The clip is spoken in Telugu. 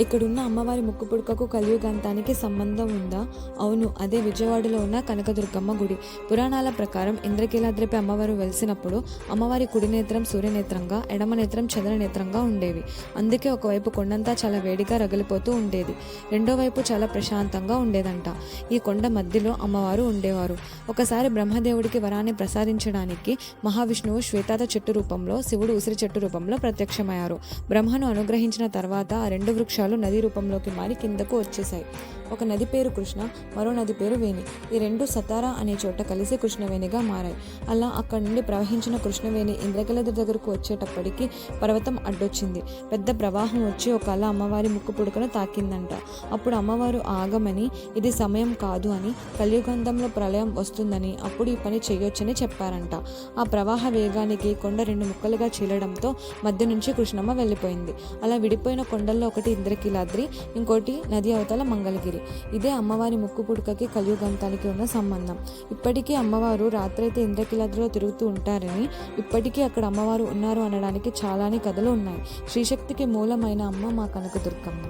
ఇక్కడున్న అమ్మవారి ముక్కు పుడకకు కలియుగంతానికి సంబంధం ఉందా? అవును అదే విజయవాడలో ఉన్న కనకదుర్గమ్మ గుడి. పురాణాల ప్రకారం ఇంద్రకీలాద్రిపై అమ్మవారు వెలిసినప్పుడు అమ్మవారి కుడి నేత్రం సూర్యనేత్రంగా ఎడమ నేత్రం చంద్రనేత్రంగా ఉండేవి. అందుకే ఒకవైపు కొండంతా చాలా వేడిగా రగిలిపోతూ ఉండేది. రెండో వైపు చాలా ప్రశాంతంగా ఉండేదంట. ఈ కొండ మధ్యలో అమ్మవారు ఉండేవారు. ఒకసారి బ్రహ్మదేవుడికి వరాన్ని ప్రసాదించడానికి మహావిష్ణువు శ్వేతాత చెట్టు రూపంలో శివుడు ఉసిరి చెట్టు రూపంలో ప్రత్యక్షమయ్యారు. బ్రహ్మను అనుగ్రహించిన తర్వాత ఆ రెండు వృక్షాలు నది రూపంలోకి మారి కిందకు వచ్చేసాయి ఒక నది పేరు కృష్ణ మరో నది పేరు వేణి. ఈ రెండు సతారా అనే చోట కలిసి కృష్ణవేణిగా మారాయి. అలా అక్కడి నుండి ప్రవహించిన కృష్ణవేణి ఇంద్రకీలాద్రి దగ్గరకు వచ్చేటప్పటికి పర్వతం అడ్డొచ్చింది. పెద్ద ప్రవాహం వచ్చి ఒక అలా అమ్మవారి ముక్కు పుడకను తాకిందంట. అప్పుడు అమ్మవారు ఆగమని ఇది సమయం కాదు అని కలియుగంధంలో ప్రళయం వస్తుందని అప్పుడు ఈ పని చేయొచ్చని చెప్పారంట. ఆ ప్రవాహ వేగానికి కొండ రెండు ముక్కలుగా చీలడంతో మధ్య నుంచి కృష్ణమ్మ వెళ్ళిపోయింది. అలా విడిపోయిన కొండల్లో ఒకటి భద్రకీలాద్రి ఇంకోటి నది అవతల మంగళగిరి. ఇదే అమ్మవారి ముక్కు పుడకకి కలియుగంతానికి ఉన్న సంబంధం. ఇప్పటికీ అమ్మవారు రాత్రైతే ఇంద్రకీలాద్రిలో తిరుగుతూ ఉంటారని ఇప్పటికీ అక్కడ అమ్మవారు ఉన్నారు అనడానికి చాలానే కథలు ఉన్నాయి. శ్రీశక్తికి మూలమైన అమ్మ మా కనకదుర్గమ్మ.